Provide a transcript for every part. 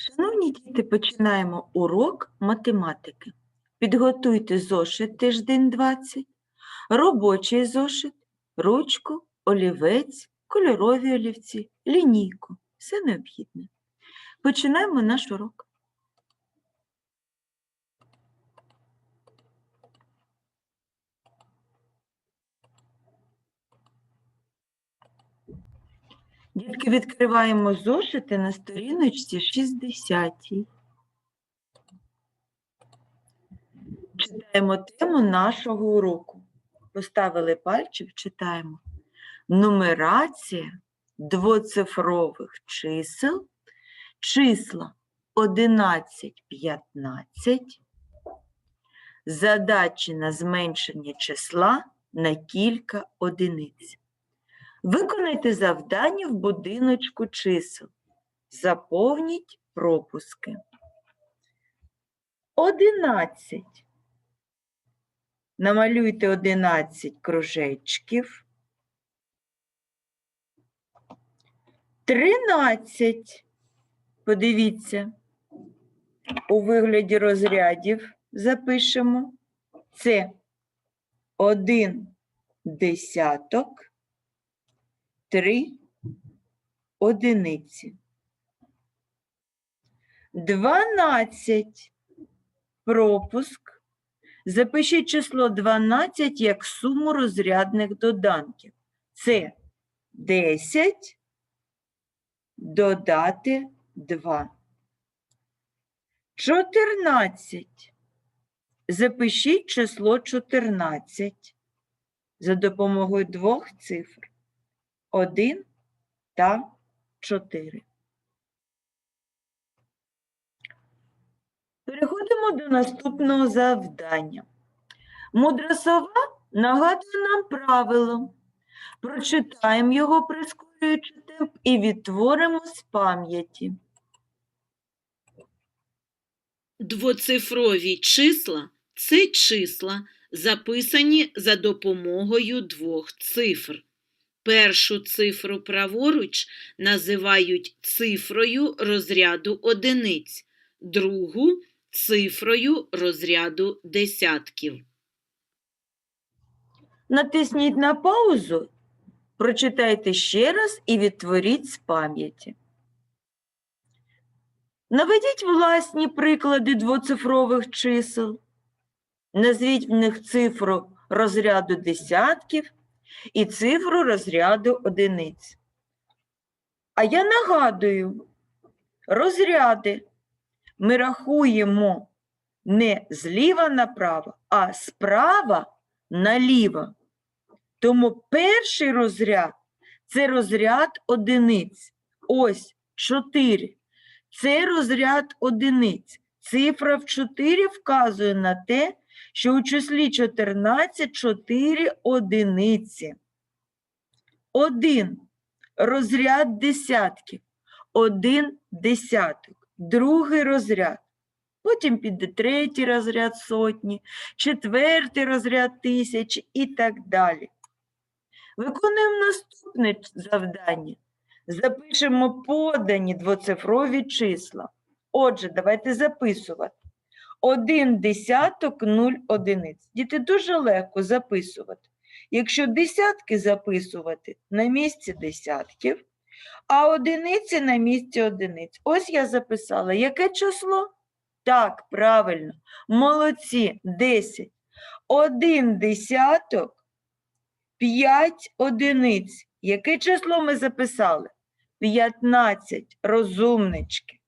Шановні діти, починаємо урок математики. Підготуйте зошит тиждень 20, робочий зошит, ручку, олівець, кольорові олівці, лінійку. Все необхідне. Починаємо наш урок. Дітки, відкриваємо зошити на сторіночці 60. Читаємо тему нашого уроку. Поставили пальчик, читаємо. Нумерація двоцифрових чисел, числа 11, 15, задачі на зменшення числа на кілька одиниць. Виконайте завдання в будиночку чисел. Заповніть пропуски. 11. Намалюйте 11 кружечків. 13. Подивіться. У вигляді розрядів запишемо. Це 1 десяток. Три одиниці. Дванадцять. Пропуск. Запишіть число 12 як суму розрядних доданків. Це 10 додати 2. 14. Запишіть число 14 за допомогою двох цифр. 1 та 4. Переходимо до наступного завдання. Мудра сова нагадує нам правило. Прочитаємо його, прискорюючи темп, і відтворимо з пам'яті. Двоцифрові числа це числа, записані за допомогою двох цифр. Першу цифру праворуч називають цифрою розряду одиниць, другу цифрою розряду десятків. Натисніть на паузу, прочитайте ще раз і відтворіть з пам'яті. Наведіть власні приклади двоцифрових чисел. Назвіть в них цифру розряду десятків і цифру розряду одиниць. А я нагадую, розряди ми рахуємо не зліва направо, а справа наліво. Тому перший розряд це розряд одиниць. Ось 4. Це розряд одиниць. Цифра в 4 вказує на те, що у числі 14 4 одиниці. 1 розряд десятків. 1 десяток. Другий розряд. Потім піде третій розряд сотні, четвертий розряд тисячі і так далі. Виконуємо наступне завдання. Запишемо подані двоцифрові числа. Отже, давайте записувати. Один десяток, нуль одиниць. Діти дуже легко записувати. Якщо десятки записувати на місці десятків, а одиниці на місці одиниць. Ось я записала. Яке число? Так, правильно. Молодці. 10. Один десяток, 5 одиниць. Яке число ми записали? 15. Розумнички.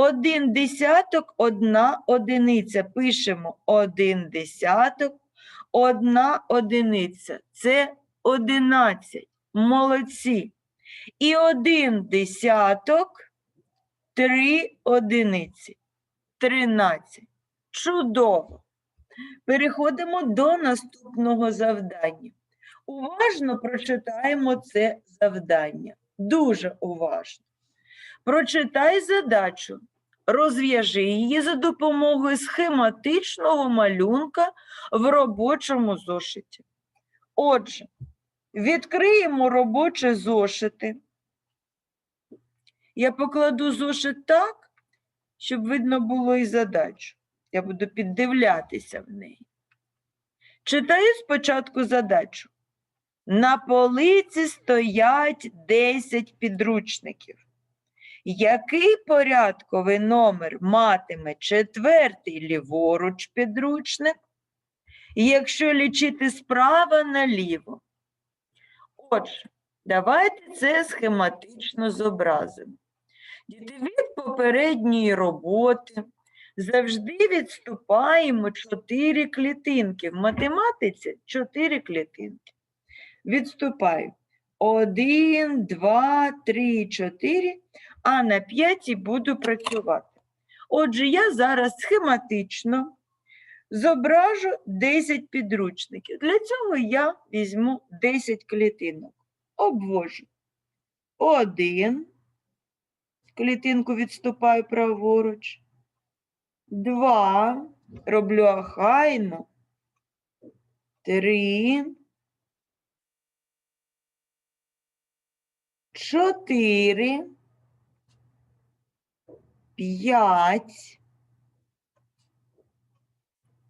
Один десяток, одна одиниця. Пишемо один десяток, одна одиниця. Це 11. Молодці. І один десяток, три одиниці. 13. Чудово. Переходимо до наступного завдання. Уважно прочитаємо це завдання. Дуже уважно. Прочитай задачу. Розв'яжи її за допомогою схематичного малюнка в робочому зошиті. Отже, відкриємо робочі зошити. Я покладу зошит так, щоб видно було і задачу. Я буду піддивлятися в неї. Читаю спочатку задачу. На полиці стоять 10 підручників. Який порядковий номер матиме четвертий ліворуч підручник, якщо лічити справа наліво? Отже, давайте це схематично зобразимо. Діти, Від попередньої роботи завжди відступаємо 4 клітинки. В математиці 4 клітинки. Відступаю. 1, 2, 3, 4, а на п'ятій буду працювати. Отже, я зараз схематично зображу 10 підручників. Для цього я візьму 10 клітинок. Обвожу. 1, клітинку відступаю праворуч. 2, роблю ахайно. 3, 4, 5,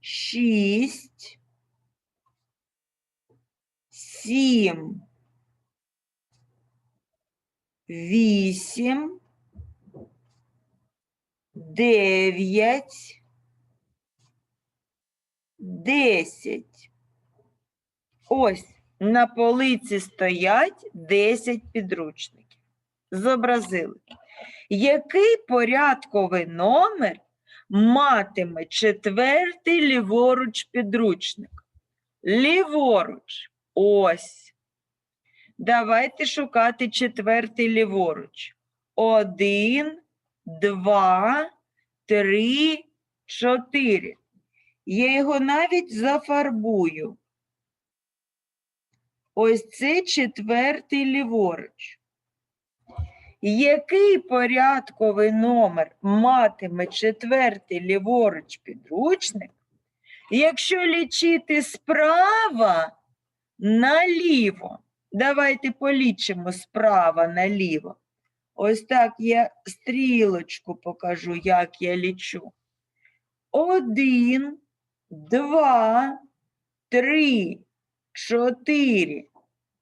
6, 7, 8, 9, 10. Ось на полиці стоять 10 підручників. Зобразили. Який порядковий номер матиме четвертий ліворуч підручник? Ліворуч. Ось. Давайте шукати четвертий ліворуч. Один, два, три, чотири. Я його навіть зафарбую. Ось це четвертий ліворуч. Який порядковий номер матиме четвертий ліворуч підручник, якщо лічити справа наліво? Давайте полічимо справа наліво. Ось так я стрілочку покажу, як я лічу. Один, два, три, чотири,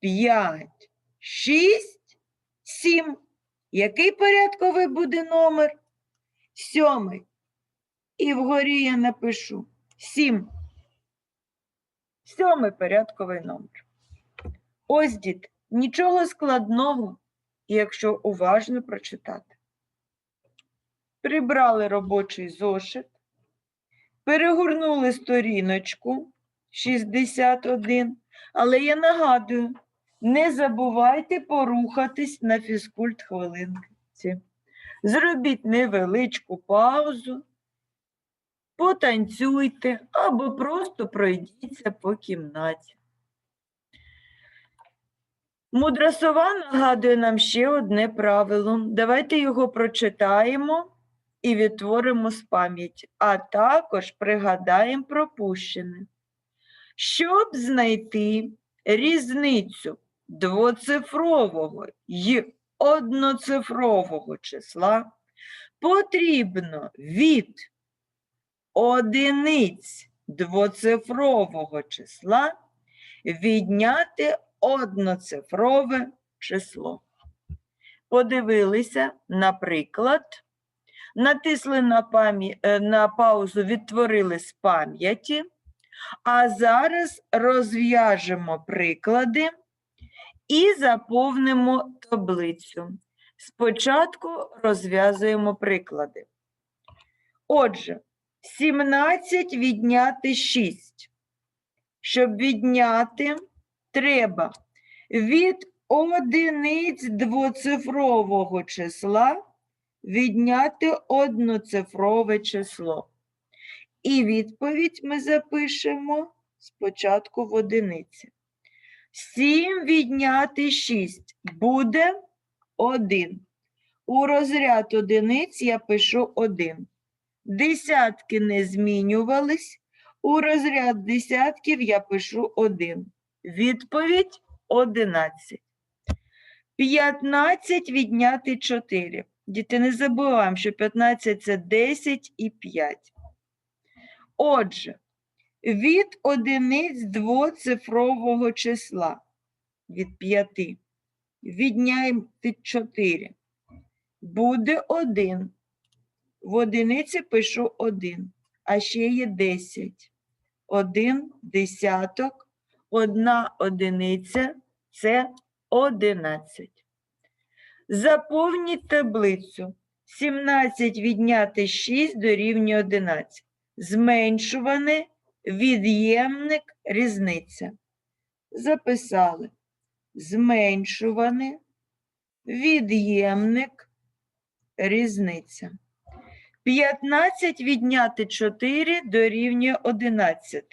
п'ять, шість, сім. Який порядковий буде номер? Сьомий. І вгорі я напишу сім. Сьомий порядковий номер. Ось, діти, нічого складного, якщо уважно прочитати. Прибрали робочий зошит, перегорнули сторіночку 61, але я нагадую, не забувайте порухатись на фізкульт хвилинці. Зробіть невеличку паузу, потанцюйте або просто пройдіться по кімнаті. Мудра сова нагадує нам ще одне правило. Давайте його прочитаємо і відтворимо з пам'яті, а також пригадаємо пропущене. Щоб знайти різницю двоцифрового й одноцифрового числа, потрібно від одиниць двоцифрового числа відняти одноцифрове число. Подивилися, наприклад, натисли на, е, на паузу, відтворили з пам'яті, а зараз розв'яжемо приклади і заповнимо таблицю. Спочатку розв'язуємо приклади. Отже, 17 відняти 6. Щоб відняти, треба від одиниць двоцифрового числа відняти одноцифрове число. І відповідь ми запишемо спочатку в одиниці. 7 відняти 6 буде 1. У розряд одиниць я пишу 1. Десятки не змінювались. У розряд десятків я пишу 1. Відповідь 11. 15 відняти 4. Діти, не забуваємо, що 15 це 10 і 5. Отже, від одиниць двоцифрового числа від 5 відняти 4. Буде 1. В одиниці пишу 1, а ще є 10. 1 десяток, одна одиниця це 11. Заповніть таблицю. 17 відняти 6 дорівнює 11. Зменшуване, від'ємник, різниця. Записали. Зменшуване, від'ємник, різниця. 15 відняти 4 дорівнює 11.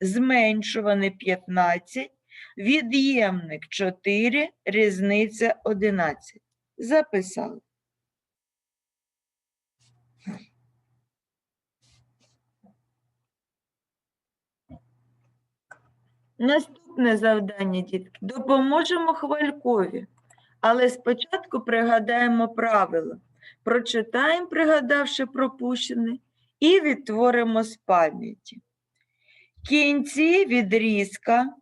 Зменшуване 15, від'ємник 4, різниця 11. Записали. Наступне завдання, дітки. Допоможемо хвалькові. Але спочатку пригадаємо правила. Прочитаємо, пригадавши пропущене, і відтворимо з пам'яті. Кінці відрізка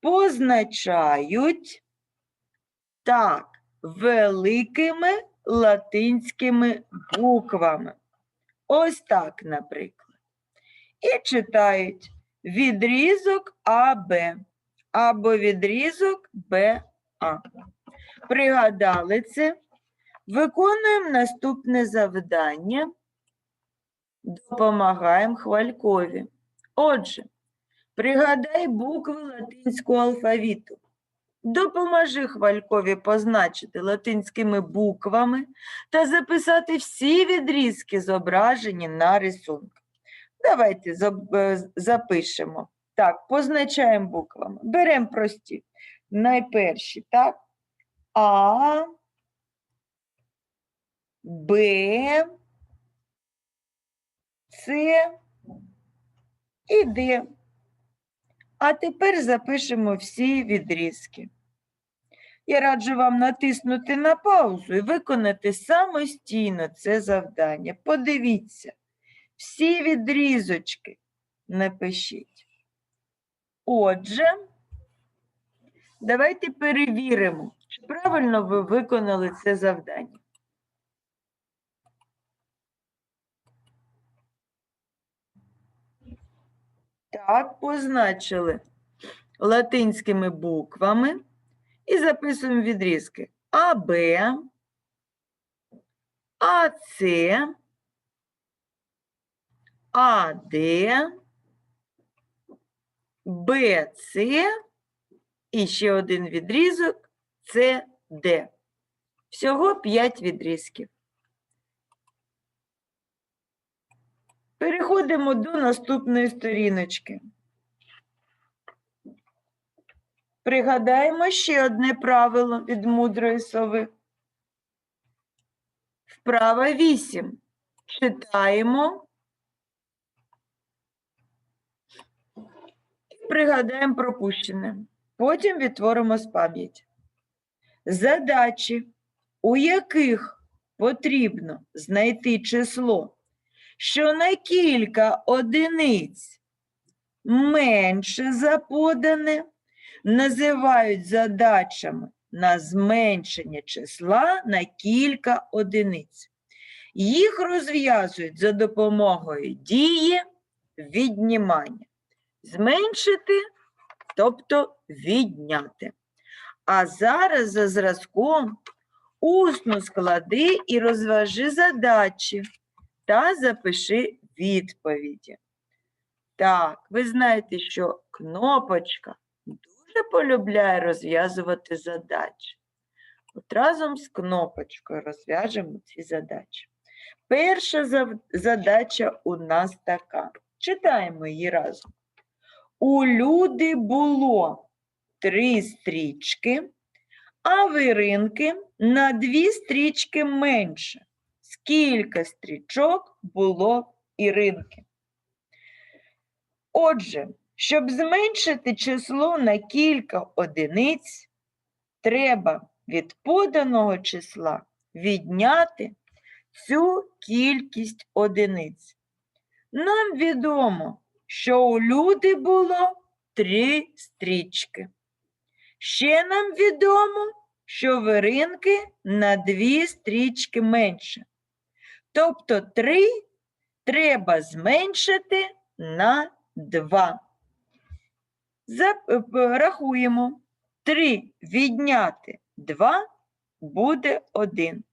позначають так, великими латинськими буквами. Ось так, наприклад. І читають відрізок АБ або відрізок БА. Пригадали це? Виконуємо наступне завдання. Допомагаємо хвалькові. Отже, пригадай букви латинського алфавіту. Допоможи хвалькові позначити латинськими буквами та записати всі відрізки, зображені на рисунку. Давайте е, запишемо. Так, позначаємо буквами. Беремо прості. Найперші, так? А, Б, С і Д. А тепер запишемо всі відрізки. Я раджу вам натиснути на паузу і виконати самостійно це завдання. Подивіться, всі відрізочки напишіть. Отже, давайте перевіримо, чи правильно ви виконали це завдання. Так, позначили латинськими буквами і записуємо відрізки АБ, АЦ, АД, БЦ і ще один відрізок СД. Всього 5 відрізків. Переходимо до наступної сторіночки. Пригадаємо ще одне правило від мудрої сови. Вправа 8. Читаємо. Пригадаємо пропущене. Потім відтворимо з пам'яті. Задачі, у яких потрібно знайти число, що на кілька одиниць менше за подане, називають задачами на зменшення числа на кілька одиниць. Їх розв'язують за допомогою дії віднімання. Зменшити, тобто відняти. А зараз за зразком усно склади і розважи задачі та запиши відповіді. Так, ви знаєте, що кнопочка дуже полюбляє розв'язувати задачі. От разом з кнопочкою розв'яжемо ці задачі. Перша задача у нас така. Читаємо її разом. У люди було три стрічки, а в Іринки на дві стрічки менше. Скільки стрічок було в Іринки? Отже, щоб зменшити число на кілька одиниць, треба від поданого числа відняти цю кількість одиниць. Нам відомо, що у люди було три стрічки. Ще нам відомо, що виринки на дві стрічки менше. Тобто 3 треба зменшити на 2. Рахуємо. 3 відняти 2 буде 1.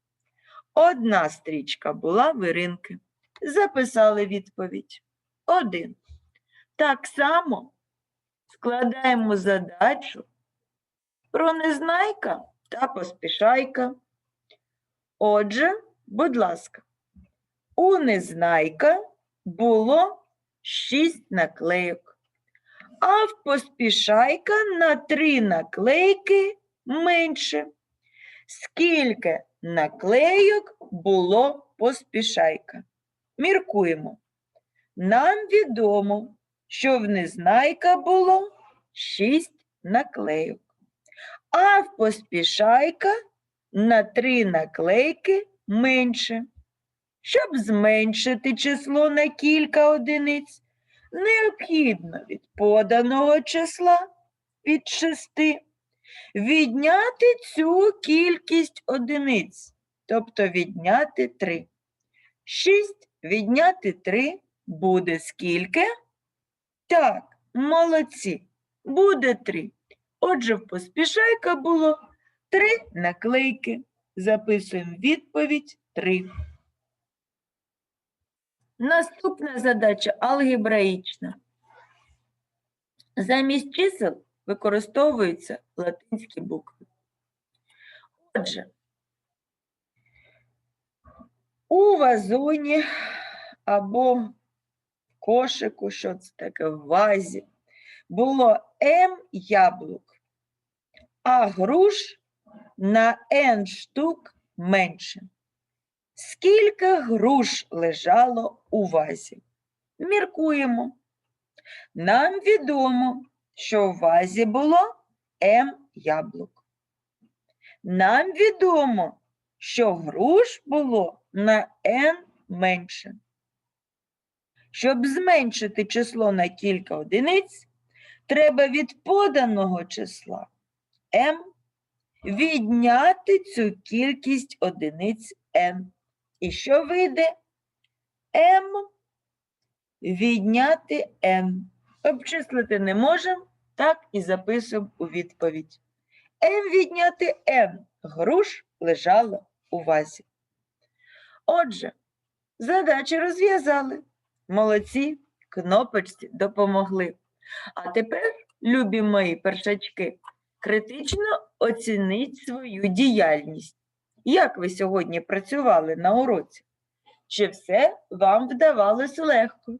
Одна стрічка була виринки. Записали відповідь. 1. Так само складаємо задачу про незнайка та поспішайка. Отже, будь ласка, у незнайка було 6 наклейок, а в поспішайка на 3 наклейки менше. Скільки наклейок було поспішайка? Міркуємо. Нам відомо, що в незнайка було 6 наклейок, а в поспішайка на 3 наклейки менше. Щоб зменшити число на кілька одиниць, необхідно від поданого числа від 6 відняти цю кількість одиниць, тобто відняти 3. 6 відняти 3 буде скільки? Так, молодці, буде 3. Отже, в поспішайка було 3 наклейки. Записуємо відповідь 3. Наступна задача алгебраїчна. Замість чисел використовуються латинські букви. Отже, у вазоні або кошику, що це таке в вазі, було М яблук, а груш на N штук менше. Скільки груш лежало у вазі? Міркуємо. Нам відомо, що в вазі було М яблук. Нам відомо, що груш було на N менше. Щоб зменшити число на кілька одиниць, треба від поданого числа m відняти цю кількість одиниць n. І що вийде? m відняти n. Обчислити не можемо, так і записуємо у відповідь. m відняти n. Груш лежало у вазі. Отже, задачі розв'язали. Молодці, кнопочці допомогли. А тепер, любі мої першачки, критично оцініть свою діяльність. Як ви сьогодні працювали на уроці? Чи все вам вдавалось легко?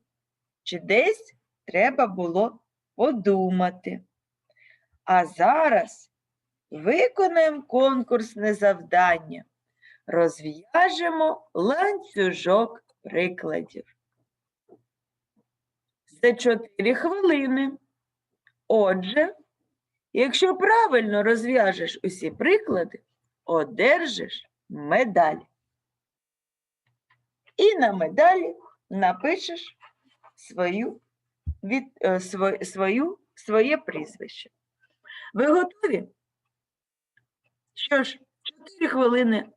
Чи десь треба було подумати? А зараз виконаємо конкурсне завдання. Розв'яжемо ланцюжок прикладів. За 4 хвилини. Отже, якщо правильно розв'яжеш усі приклади, одержиш медаль. І на медалі напишеш свою, від, е, сво- свою, своє прізвище. Ви готові? Що ж, 4 хвилини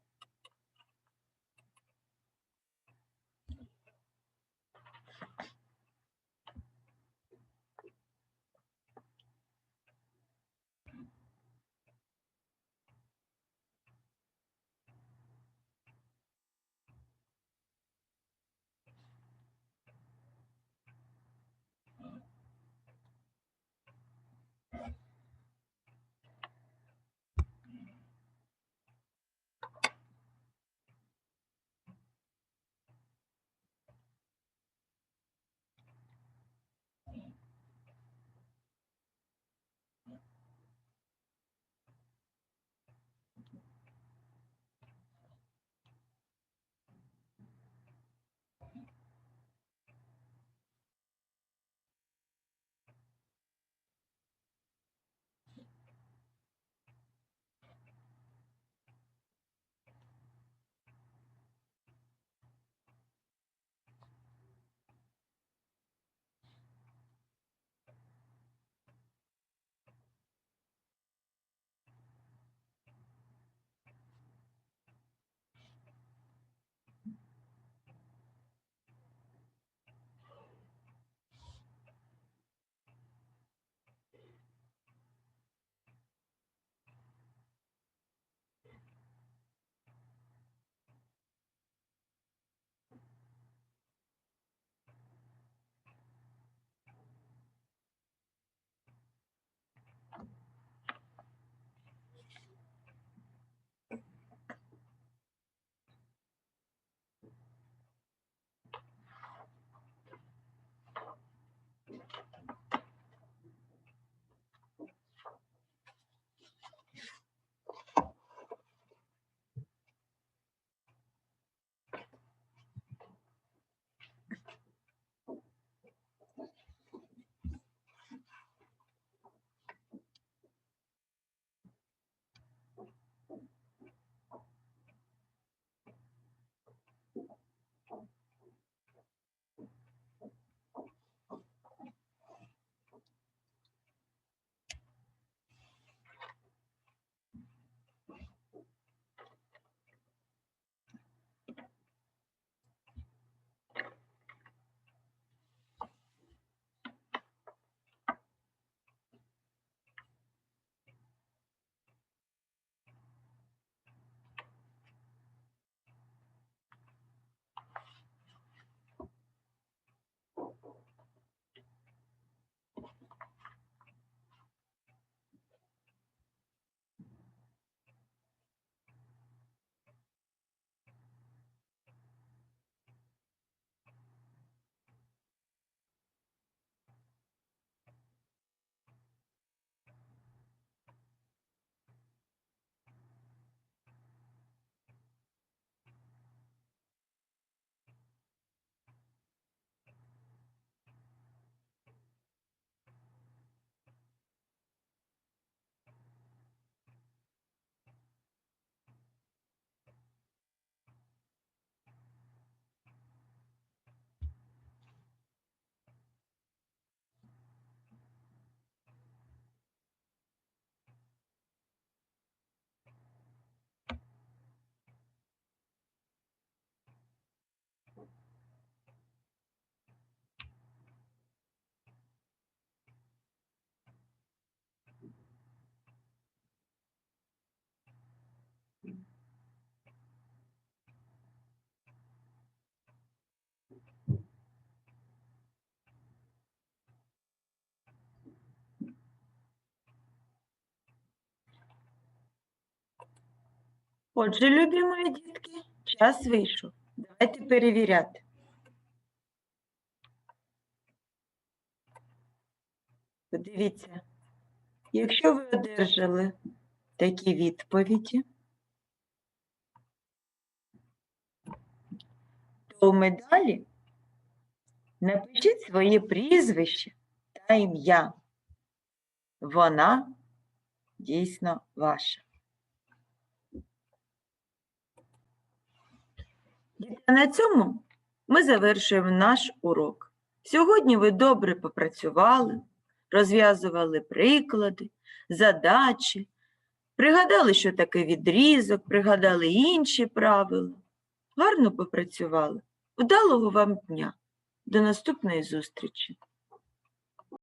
Отже, любі мої дітки, час вийшов. Давайте перевіряти. Подивіться, якщо ви одержали такі відповіді, то у медалі напишіть своє прізвище та ім'я. Вона дійсно ваша. Діти, На цьому ми завершуємо наш урок. Сьогодні ви добре попрацювали, розв'язували приклади, задачі, пригадали, що таке відрізок, пригадали інші правила. Гарно попрацювали. Удалого вам дня. До наступної зустрічі!